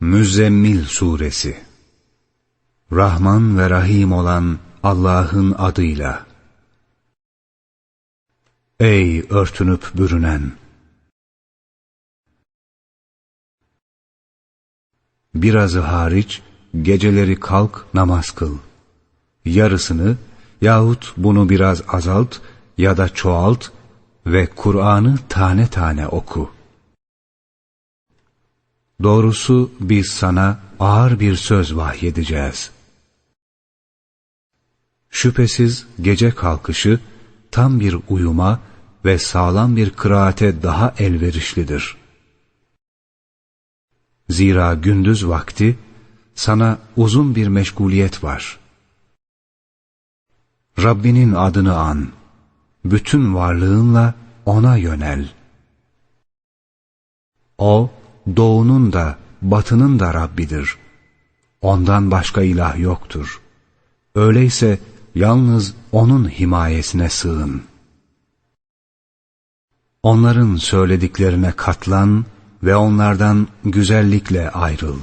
Müzzemmil Suresi Rahman ve Rahim olan Allah'ın adıyla Ey örtünüp bürünen! Birazı hariç geceleri kalk namaz kıl. Yarısını yahut bunu biraz azalt ya da çoğalt ve Kur'an'ı tane tane oku. Doğrusu biz sana ağır bir söz vahyedeceğiz. Şüphesiz gece kalkışı tam bir uyuma ve sağlam bir kıraate daha elverişlidir. Zira gündüz vakti sana uzun bir meşguliyet var. Rabbinin adını an, bütün varlığınla O'na yönel. O, doğunun da batının da Rabbidir. Ondan başka ilah yoktur. Öyleyse yalnız O'nun himayesine sığın. Onların söylediklerine katlan ve onlardan güzellikle ayrıl.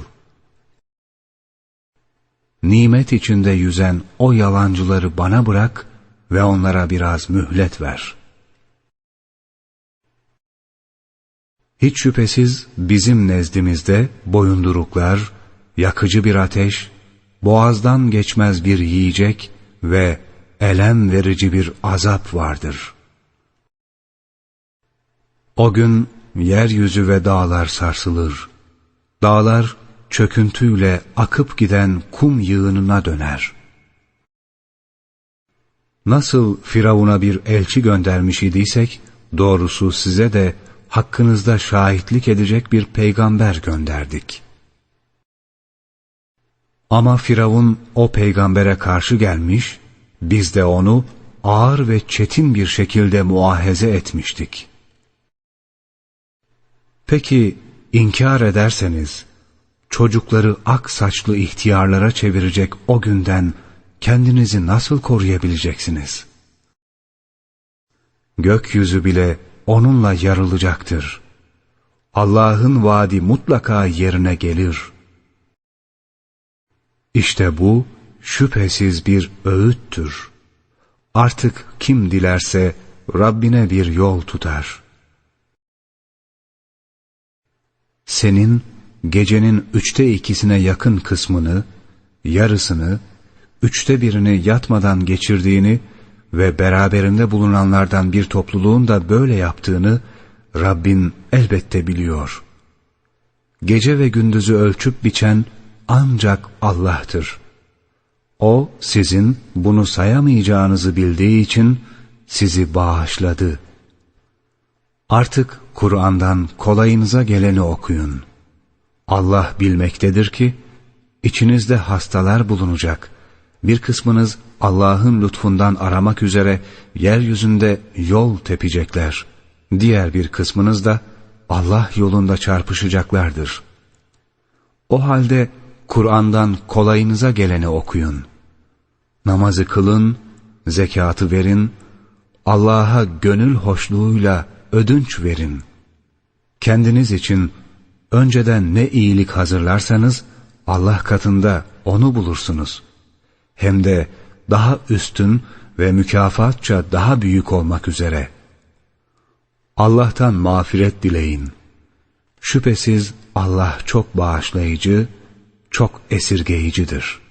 Nimet içinde yüzen o yalancıları bana bırak ve onlara biraz mühlet ver.'' Hiç şüphesiz bizim nezdimizde boyunduruklar, yakıcı bir ateş, boğazdan geçmez bir yiyecek ve elem verici bir azap vardır. O gün yeryüzü ve dağlar sarsılır. Dağlar çöküntüyle akıp giden kum yığınına döner. Nasıl Firavun'a bir elçi göndermiş idiysek, doğrusu size de hakkınızda şahitlik edecek bir peygamber gönderdik. Ama Firavun o peygambere karşı gelmiş, biz de onu ağır ve çetin bir şekilde muahaze etmiştik. Peki inkar ederseniz, çocukları ak saçlı ihtiyarlara çevirecek o günden kendinizi nasıl koruyabileceksiniz? Gökyüzü bile onunla yarılacaktır. Allah'ın vaadi mutlaka yerine gelir. İşte bu şüphesiz bir öğüttür. Artık kim dilerse Rabbine bir yol tutar. Senin gecenin üçte ikisine yakın kısmını, yarısını, üçte birini yatmadan geçirdiğini ve beraberinde bulunanlardan bir topluluğun da böyle yaptığını Rabbin elbette biliyor. Gece ve gündüzü ölçüp biçen ancak Allah'tır. O sizin bunu sayamayacağınızı bildiği için sizi bağışladı. Artık Kur'an'dan kolayınıza geleni okuyun. Allah bilmektedir ki içinizde hastalar bulunacak. Bir kısmınız Allah'ın lütfundan aramak üzere yeryüzünde yol tepecekler. Diğer bir kısmınız da Allah yolunda çarpışacaklardır. O halde Kur'an'dan kolayınıza geleni okuyun. Namazı kılın, zekatı verin, Allah'a gönül hoşluğuyla ödünç verin. Kendiniz için önceden ne iyilik hazırlarsanız Allah katında onu bulursunuz. Hem de daha üstün ve mükafatça daha büyük olmak üzere. Allah'tan mağfiret dileyin. Şüphesiz Allah çok bağışlayıcı, çok esirgeyicidir.''